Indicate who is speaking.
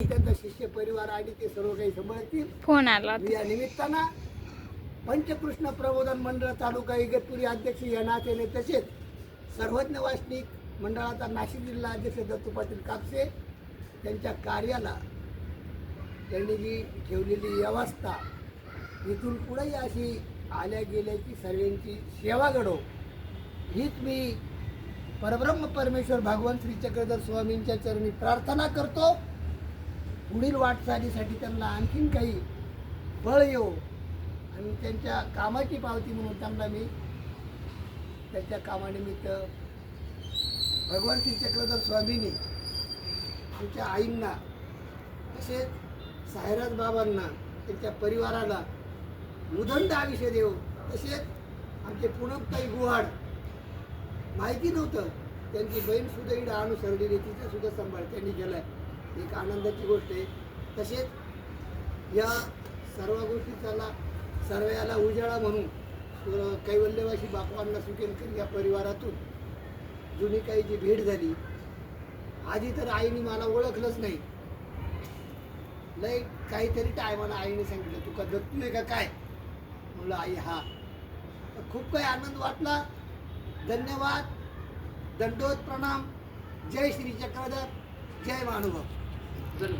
Speaker 1: त्यांचा शिष्य परिवार आणि ते सर्व काही सांभाळतील.
Speaker 2: फोन आला
Speaker 1: या निमित्तानं पंचकृष्ण प्रबोधन मंडळ तालुका इगतपुरी अध्यक्ष या नात्याने तसेच सर्वज्ञ वासनिक मंडळाचा नाशिक जिल्हा अध्यक्ष दत्तू पाटील कापसे त्यांच्या कार्याला त्यांनी जी ठेवलेली व्यवस्था इथून पुढेही अशी आल्या गेल्याची सर्वांची सेवा घडो. हीच मी परब्रह्म परमेश्वर भगवान श्री चक्रधर स्वामींच्या चरणी प्रार्थना करतो. पुढील वाटचालीसाठी त्यांना आणखीन काही बळ येऊ आणि त्यांच्या कामाची पावती म्हणून त्यांना मी त्यांच्या कामानिमित्त भगवंती चक्रधर स्वामींनी त्यांच्या आईंना तसेच सायराज बाबांना त्यांच्या परिवाराला मुदंड आयुष्य देऊ तसेच आमचे पूनमताई गुहाड माहिती नव्हतं त्यांची बहीण सुद्धा इकडं अनुसरलेली तिचा सुद्धा सांभाळ त्यांनी केलाय. एक आनंदाची गोष्ट आहे. तसेच या सर्व गोष्टी त्याला सर्वयाला उजाळा म्हणून अं, कैवल्यवासी बापवांना सुकेलकर या परिवारातून जुनी काही जी भेट झाली आधी तर आईने मला ओळखलंच नाही. लय काहीतरी टायमाला आईने सांगितलं तुका का आहे का काय? म्हणलं आई हा. तर खूप काही आनंद वाटला. धन्यवाद. दंडोत प्रणाम. जय श्री चक्रधर. जय महानुभव.